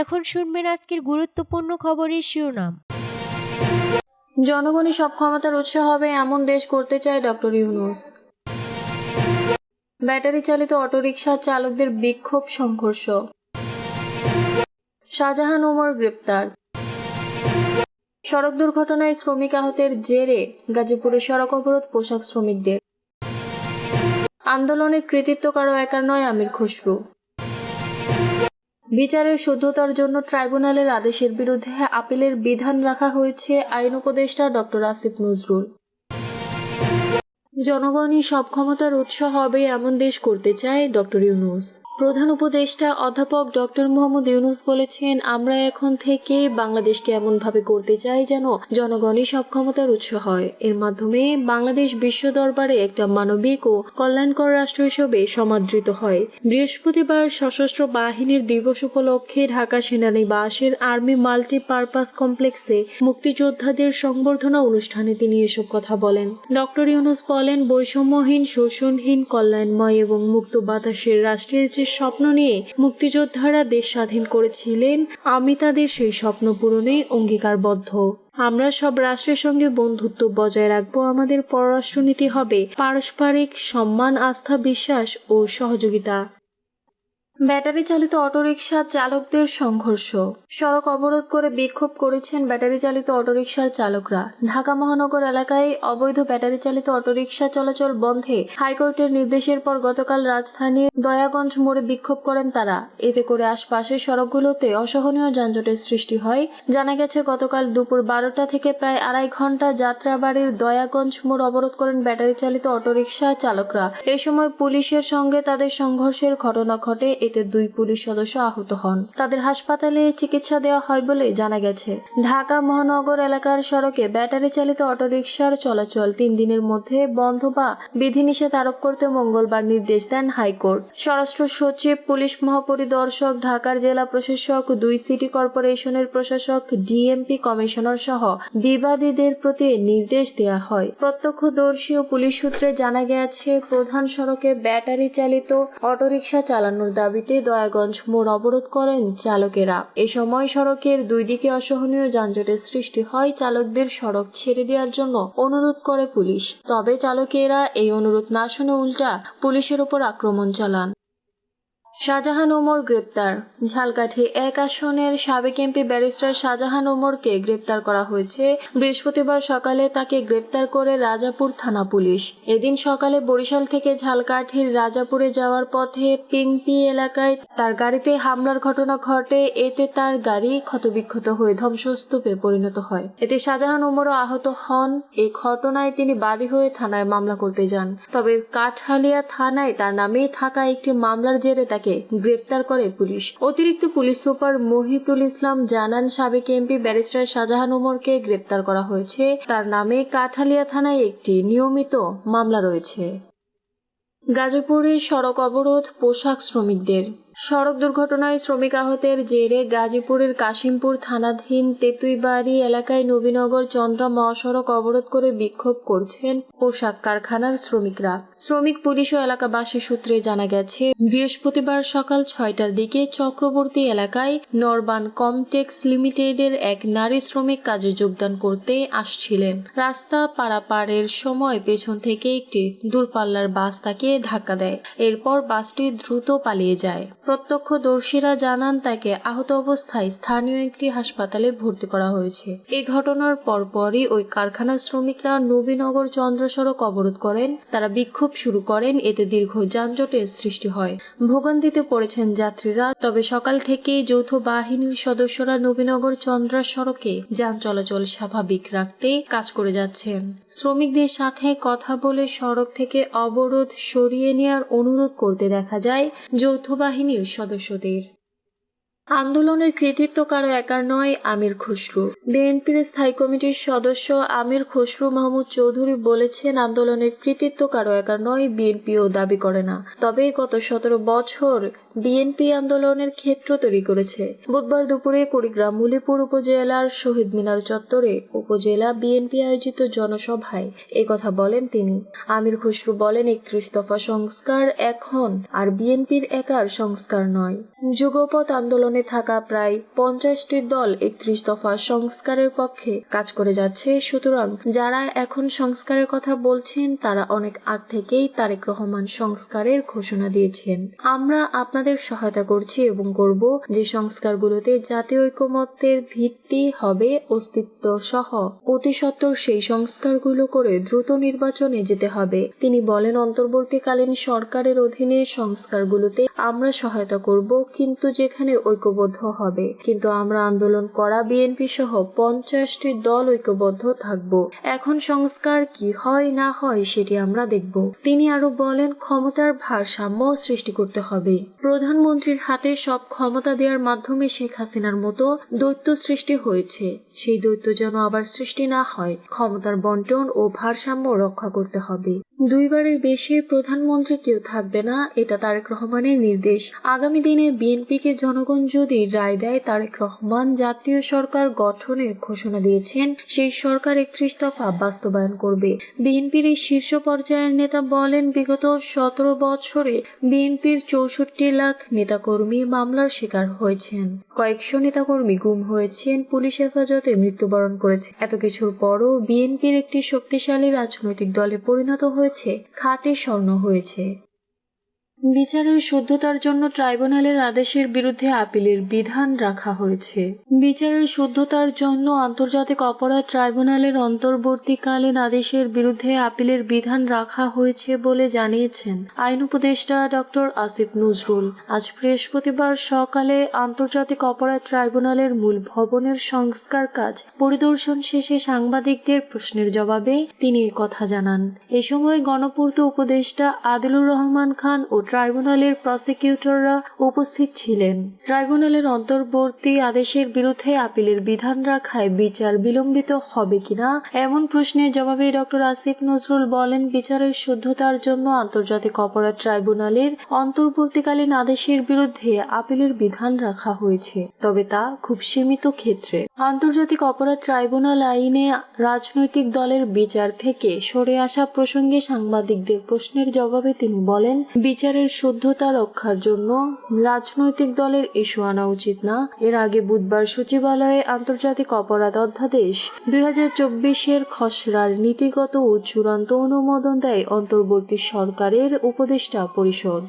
এখন শুনবেন আজকের গুরুত্বপূর্ণ খবরের শিরোনাম। জনগণই সব ক্ষমতার উৎস হবে এমন দেশ করতে চায় ডক্টর ইউনুস। ব্যাটারি চালিত অটোরিকশা চালকদের বিক্ষোভ সংঘর্ষ। শাহজাহান ওমর গ্রেপ্তার। সড়ক দুর্ঘটনায় শ্রমিক আহতের জেরে গাজীপুরে সড়ক অবরোধ পোশাক শ্রমিকদের। আন্দোলনের কৃতিত্ব কারও একার নয় আমির খসরু। বিচারের শুদ্ধতার জন্য ট্রাইব্যুনালের আদেশের বিরুদ্ধে আপিলের বিধান রাখা হয়েছে আইন উপদেষ্টা ডক্টর আসিফ নজরুল। জনগণই সব ক্ষমতার উৎস হবে এমন দেশ করতে চায় ডক্টর ইউনুস। প্রধান উপদেষ্টা অধ্যাপক ডক্টর মোহাম্মদ ইউনুস বলেছেন, আমরা এখন থেকে বাংলাদেশকে এমনভাবে করতে চাই যেন জনগণই সব ক্ষমতার উৎস হয়। এর মাধ্যমে বাংলাদেশ বিশ্ব দরবারে একটা মানবিক ও কল্যাণকর রাষ্ট্র হিসেবে সমাদৃত হয়। বৃহস্পতিবার সশস্ত্র বাহিনীর দিবস উপলক্ষে ঢাকা সেনানিবাসের আর্মি মাল্টি পারপাস কমপ্লেক্সে মুক্তিযোদ্ধাদের সংবর্ধনা অনুষ্ঠানে তিনি এসব কথা বলেন। ডক্টর ইউনুস বলেন, বৈষম্যহীন, শোষণহীন, কল্যাণময় এবং মুক্ত বাতাসের রাষ্ট্রের যে স্বপ্ন নিয়ে মুক্তিযোদ্ধারা দেশ স্বাধীন করেছিলেন। আমি তাদের সেই স্বপ্ন পূরণে অঙ্গীকারবদ্ধ। আমরা সব রাষ্ট্রের সঙ্গে বন্ধুত্ব বজায় রাখব। আমাদের পররাষ্ট্রনীতি হবে পারস্পরিক সম্মান, আস্থা, বিশ্বাস ও সহযোগিতা। ব্যাটারি চালিত অটোরিকশা চালকদের সংঘর্ষ। সড়ক অবরোধ করে বিক্ষোভ করেছেন ব্যাটারি চালিত অটোরিকশার চালকরা। ঢাকা মহানগর এলাকায় অবৈধ ব্যাটারি চালিত অটোরিকশা চলাচল বন্ধে হাইকোর্টের নির্দেশের পর গতকাল রাজধানীর দয়াগঞ্জ মোড়ে বিক্ষোভ করেন তারা। এতে করে আশপাশের সড়কগুলোতে অসহনীয় যানজটের সৃষ্টি হয়। জানা গেছে, গতকাল দুপুর বারোটা থেকে প্রায় আড়াই ঘণ্টা যাত্রাবাড়ির দয়াগঞ্জ মোড় অবরোধ করেন ব্যাটারি চালিত অটোরিকশা চালকরা। এ সময় পুলিশের সঙ্গে তাদের সংঘর্ষের ঘটনা ঘটে এতে দুই পুলিশ সদস্য আহত হন। তাদের হাসপাতালে চিকিৎসা দেওয়া হয় বলে জানা গেছে। ঢাকা মহানগর এলাকার সড়কে ব্যাটারি চালিত অটোরিকশার চলাচল তিন দিনের মধ্যে বন্ধ বা বিধিনিষেধ আরোপ করতে মঙ্গলবার নির্দেশ দেন হাইকোর্ট। স্বরাষ্ট্র সচিব, পুলিশ মহাপরিদর্শক, ঢাকার জেলা প্রশাসক, দুই সিটি কর্পোরেশনের প্রশাসক, ডিএমপি কমিশনার সহ বিবাদীদের প্রতি নির্দেশ দেওয়া হয়। প্রত্যক্ষদর্শী ও পুলিশ সূত্রে জানা গেছে, প্রধান সড়কে ব্যাটারি চালিত অটোরিকশা চালানোর দাবিতে দয়াগঞ্জ মোড় অবরোধ করেন চালকেরা। এ সময় সড়কের দুই দিকে অসহনীয় যানজটের সৃষ্টি হয়, চালকদের সড়ক ছেড়ে দেওয়ার জন্য অনুরোধ করে পুলিশ। তবে চালকেরা এই অনুরোধ না শুনে উল্টা পুলিশের উপর আক্রমণ চালান। শাহজাহান ওমর গ্রেপ্তার। ঝালকাঠি এক আসনের সাবেক এমপি ব্যারিস্টার শাহজাহান ওমরকে গ্রেপ্তার করা হয়েছে। বৃহস্পতিবার সকালে তাকে গ্রেপ্তার করে রাজাপুর থানা পুলিশ। এদিন সকালে বরিশাল থেকে ঝালকাঠির রাজাপুরে যাওয়ার পথে পিংপি এলাকায় তার গাড়িতে হামলার ঘটনা ঘটে। এতে তার গাড়ি ক্ষতবিক্ষত হয়ে ধ্বংসস্তূপে পরিণত হয়। এতে শাহজাহান ওমরও আহত হন। এই ঘটনায় তিনি বাদী হয়ে থানায় মামলা করতে যান। তবে কাঠহালিয়া থানায় তার নামে থাকা একটি মামলার জেরে তাকে গ্রেপ্তার করে পুলিশ। অতিরিক্ত পুলিশ সুপার মহিতুল ইসলাম জানান, সাবেক এমপি ব্যারিস্টার শাহজাহান উমরকে গ্রেপ্তার করা হয়েছে। তার নামে কাঠালিয়া থানায় একটি নিয়মিত মামলা রয়েছে। গাজীপুরে সড়ক অবরোধ পোশাক শ্রমিকদের। সড়ক দুর্ঘটনায় শ্রমিক আহতের জেরে গাজীপুরের কাশিমপুর থানাধীন তেতুইবাড়ি এলাকায় নবীনগর চন্দ্রা মহাসড়ক অবরোধ করে বিক্ষোভ করছেন পোশাক কারখানার শ্রমিকরা। শ্রমিক, পুলিশ ও এলাকাবাসী সূত্রে জানা গেছে, বৃহস্পতিবার সকাল ছয়টার দিকে চক্রবর্তী এলাকায় নরবান কমটেক্স লিমিটেডের এক নারী শ্রমিক কাজে যোগদান করতে আসছিলেন। রাস্তা পারাপারের সময় পেছন থেকে একটি দূরপাল্লার বাস তাকে ধাক্কা দেয়। এরপর বাসটি দ্রুত পালিয়ে যায়। প্রত্যক্ষদর্শীরা জানান, তাকে আহত অবস্থায় স্থানীয় একটি হাসপাতালে ভর্তি করা হয়েছে। এই ঘটনার পরপরই ওই কারখানার শ্রমিকরা নবীনগর চন্দ্র সড়ক অবরোধ করেন। তারা বিক্ষোভ শুরু করেন, এতে দীর্ঘ যানজটের সৃষ্টি হয়। ভোগান্তিতে পড়েছেন যাত্রীরা, তবে সকাল থেকেই যৌথ বাহিনীর সদস্যরা নবীনগর চন্দ্রা সড়কে যান চলাচল স্বাভাবিক রাখতে কাজ করে যাচ্ছেন। শ্রমিকদের সাথে কথা বলে সড়ক থেকে অবরোধ সরিয়ে নেওয়ার অনুরোধ করতে দেখা যায়, যৌথ বাহিনীর সদস্যদের আন্দোলনের কৃতিত্ব কারও একার নয়, আমির খসরু। বিএনপির স্থায়ী কমিটির সদস্য আমির খসরু মাহমুদ চৌধুরী বলেছেন, আন্দোলনের কৃতিত্ব কারও একার নয়, বিএনপিও দাবি করে না। তবে গত সতেরো বছর বিএনপি আন্দোলনের ক্ষেত্র তৈরি করেছে। বুধবার দুপুরে কুড়িগ্রাম মুলিপুর উপজেলার শহীদ মিনার চত্বরে উপজেলা বিএনপি আয়োজিত জনসভায় কথা বলেন তিনি। আমির খসরু বলেন, একত্রিশ দফা সংস্কার এখন, আর বিএনপির একার সংস্কার নয়। যুগপথ আন্দোলনের বর্তমানে থাকা প্রায় পঞ্চাশটি দল একত্রিশ দফা সংস্কারের পক্ষে কাজ করে যাচ্ছে। সুতরাং যারা এখন সংস্কারের কথা বলছেন, তারা অনেক আগ থেকেই তারেক রহমান সংস্কারের ঘোষণা দিয়েছেন। আমরা আপনাদের সহায়তা করছি এবং করব। যে সংস্কারগুলোতে জাতীয় ঐকমত্যের ভিত্তি হবে, অস্তিত্ব সহ অতি সত্বর সেই সংস্কারগুলো করে দ্রুত নির্বাচনে যেতে হবে। তিনি বলেন, অন্তর্বর্তীকালীন সরকারের অধীনে সংস্কারগুলোতে আমরা সহায়তা করব, কিন্তু যেখানে ঐক্যবদ্ধ হবে। কিন্তু আমরা আন্দোলন করা বিএনপি সহ পঞ্চাশটি দল ঐক্যবদ্ধ থাকব। এখন সংস্কার কি হয় না হয় সেটি আমরা দেখব। তিনি আরও বলেন, ক্ষমতার ভারসাম্য সৃষ্টি করতে হবে। প্রধানমন্ত্রীর হাতে সব ক্ষমতা দেওয়ার মাধ্যমে শেখ হাসিনার মতো দৈত্য সৃষ্টি হয়েছে। সেই দৈত্য যেন আবার সৃষ্টি না হয়, ক্ষমতার বন্টন ও ভারসাম্য রক্ষা করতে হবে। দুইবারের বেশি প্রধানমন্ত্রী কেউ থাকবে না, এটা তারেক রহমানের নির্দেশ। আগামী দিনে বিএনপিকে জনগণ যদি রায় দেয়, তারেক রহমান জাতীয় সরকার গঠনের ঘোষণা দিয়েছেন, সেই সরকার একত্রিশ দফা বাস্তবায়ন করবে। বিএনপির এই শীর্ষ পর্যায়ের নেতা বলেন, বিগত সতেরো বছরে বিএনপির চৌষট্টি লাখ নেতাকর্মী মামলার শিকার হয়েছেন। কয়েকশো নেতাকর্মী গুম হয়েছেন, পুলিশ হেফাজতে মৃত্যুবরণ করেছে। এত কিছুর পরও বিএনপির একটি শক্তিশালী রাজনৈতিক দলে পরিণত হয়েছে খাঁটি স্বর্ণ হয়েছে। বিচারের শুদ্ধতার জন্য ট্রাইব্যুনালের আদেশের বিরুদ্ধে আপিলের বিধান রাখা হয়েছে। বিচারের শুদ্ধতার জন্য আন্তর্জাতিক অপরাধ ট্রাইব্যুনালের অন্তর্বর্তীকালীন আদেশের বিরুদ্ধে আপিলের বিধান রাখা হয়েছে বলে জানিয়েছেন আইন উপদেষ্টা ডক্টর আসিফ নজরুল। আজ বৃহস্পতিবার সকালে আন্তর্জাতিক অপরাধ ট্রাইব্যুনালের মূল ভবনের সংস্কার কাজ পরিদর্শন শেষে সাংবাদিকদের প্রশ্নের জবাবে তিনি কথা জানান। এ সময় গণপূর্ত উপদেষ্টা আদিলুর রহমান খান ও ট্রাইব্যুনালের প্রসিকিউটররা উপস্থিত ছিলেন। ট্রাইব্যুনালের অন্তর্বর্তী আদেশের বিরুদ্ধে আপিলের বিধান রাখায় বিচার বিলম্বিত হবে কিনা, এমন প্রশ্নের জবাবে ডক্টর আসিফ নজরুল বলেন, বিচারের শুদ্ধতার জন্য আন্তর্জাতিক অপরাধ ট্রাইব্যুনালের অন্তর্বর্তীকালীন আদেশের বিরুদ্ধে আপিলের বিধান রাখা হয়েছে, তবে তা খুব সীমিত ক্ষেত্রে। আন্তর্জাতিক অপরাধ ট্রাইব্যুনাল আইনে রাজনৈতিক দলের বিচার থেকে সরে আসা প্রসঙ্গে সাংবাদিকদের প্রশ্নের জবাবে তিনি বলেন বিচারের শুদ্ধতা রক্ষার জন্য রাজনৈতিক দলের ইস্যু আনা উচিত না। এর আগে বুধবার সচিবালয়ে আন্তর্জাতিক অপরাধ অধ্যাদেশ দুই চব্বিশের খসড়ার নীতিগত ও চূড়ান্ত অনুমোদন দেয় অন্তর্বর্তী সরকারের উপদেষ্টা পরিষদ।